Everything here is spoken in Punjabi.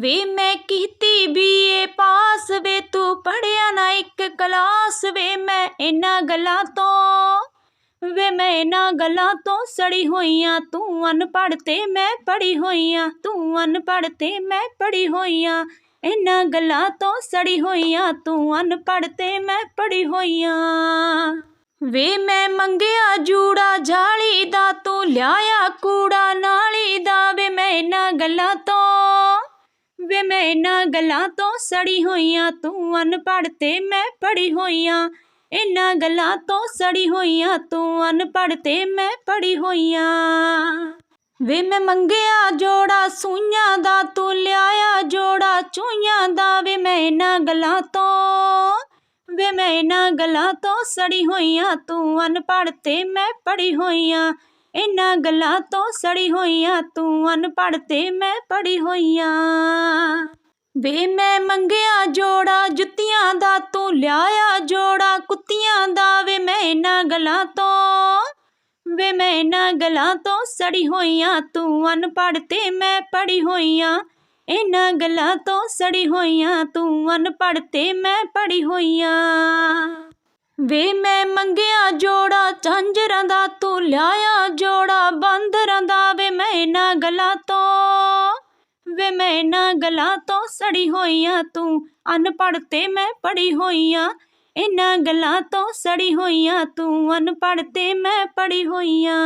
ਵੇ ਮੈਂ ਕੀਤੀ ਬੀਏ ਪਾਸ, ਵੇ ਤੂੰ ਪੜਿਆ ਨਾ ਇੱਕ ਕਲਾਸ, ਵੇ ਮੈਂ ਇਹਨਾਂ ਗੱਲਾਂ ਤੋਂ, ਵੇ ਮੈਂ ਇਹਨਾਂ ਗੱਲਾਂ ਤੋਂ ਸੜੀ ਹੋਈਆਂ, ਤੂੰ ਅਨਪੜ੍ਹ ਤੇ ਮੈਂ ਪੜੀ ਹੋਈਆਂ, ਤੂੰ ਅਨਪੜ੍ਹ ਤੇ ਮੈਂ ਪੜੀ ਹੋਈਆਂ, ਇਹਨਾਂ ਗੱਲਾਂ ਤੋਂ ਸੜੀ ਹੋਈਆਂ, ਤੂੰ ਅਨਪੜ੍ਹ ਤੇ ਮੈਂ ਪੜੀ ਹੋਈਆਂ। ਵੇ ਮੈਂ ਮੰਗਿਆ ਜੂੜਾ ਜਾਲੀ ਦਾ, ਤੂੰ ਲਿਆਇਆ ਕੂੜਾ ਨਾਲੀ ਦਾ, ਵੇ ਮੈਂ ਇਹਨਾਂ ਗੱਲਾਂ ਤੋਂ ਵੇ ਮੈਂ ਇਹਨਾਂ ਗੱਲਾਂ ਤੋਂ ਸੜੀ ਹੋਈਆਂ, ਤੂੰ ਅਨਪੜ੍ਹ ਤੇ ਮੈਂ ਪੜੀ ਹੋਈਆਂ। ਇਹਨਾਂ ਗੱਲਾਂ ਤੋਂ ਸੜੀ ਹੋਈਆਂ, ਤੂੰ ਅਨਪੜ੍ਹ ਤੇ ਮੈਂ ਪੜੀ ਹੋਈਆਂ। ਵੇ ਮੈਂ ਮੰਗਿਆ ਜੋੜਾ, ਸੂਈਆਂ ਦਾ ਤੂੰ ਲਿਆਇਆ ਜੋੜਾ ਚੂਈਆਂ ਦਾ। ਵੇ ਮੈਂ ਇਹਨਾਂ ਗੱਲਾਂ ਤੋਂ, ਵੇ ਮੈਂ ਇਹਨਾਂ ਗੱਲਾਂ ਤੋਂ ਸੜੀ ਹੋਈਆਂ, ਤੂੰ ਅਨਪੜ੍ਹ ਤੇ ਮੈਂ ਪੜੀ ਹੋਈਆਂ। ਇਹਨਾਂ ਗੱਲਾਂ ਤੋਂ ਸੜੀ ਹੋਈਆਂ, ਤੂੰ ਅਨਪੜ੍ਹ ਤੇ ਮੈਂ ਪੜੀ ਹੋਈਆਂ। ਵੇ ਮੈਂ ਮੰਗਿਆ ਜੋੜਾ, ਜੁੱਤੀਆਂ ਦਾ ਤੂੰ ਲਿਆਇਆ ਜੋੜਾ, ਕੁੱਤੀਆਂ ਦਾ। ਵੇ ਮੈਂ ਇਹਨਾਂ ਗੱਲਾਂ ਤੋਂ, ਵੇ ਮੈਂ ਇਹਨਾਂ ਗੱਲਾਂ ਤੋਂ ਸੜੀ ਹੋਈਆਂ, ਤੂੰ ਅਨਪੜ੍ਹ ਤੇ ਮੈਂ ਪੜੀ ਹੋਈਆਂ। ਇਹਨਾਂ ਗੱਲਾਂ ਤੋਂ ਸੜੀ ਹੋਈਆਂ, ਤੂੰ ਅਨਪੜ੍ਹ ਤੇ ਮੈਂ ਪੜੀ ਹੋਈਆਂ। ਵੇ ਮੈਂ ਮੰਗਿਆ ਜੋੜਾ, ਝਾਂਜਰਾਂ ਦਾ ਤੂੰ ਲਿਆਇਆ ਜੋੜਾ ਬੰਦ ਦਾ ਵੇ ਮੈਂ ਇਹਨਾਂ ਗੱਲਾਂ ਤੋਂ। ਵੇ ਮੈਂ ਇਹਨਾਂ ਗੱਲਾਂ ਤੋਂ ਸੜੀ ਹੋਈਆਂ ਤੂੰ, ਅਨਪੜ੍ਹ ਤੇ ਮੈਂ ਪੜੀ ਹੋਈਆਂ ਇਹਨਾਂ ਗੱਲਾਂ ਤੋਂ ਸੜੀ ਹੋਈਆਂ ਤੂੰ, ਅਨਪੜ੍ਹ ਤੇ ਮੈਂ ਪੜੀ ਹੋਈਆਂ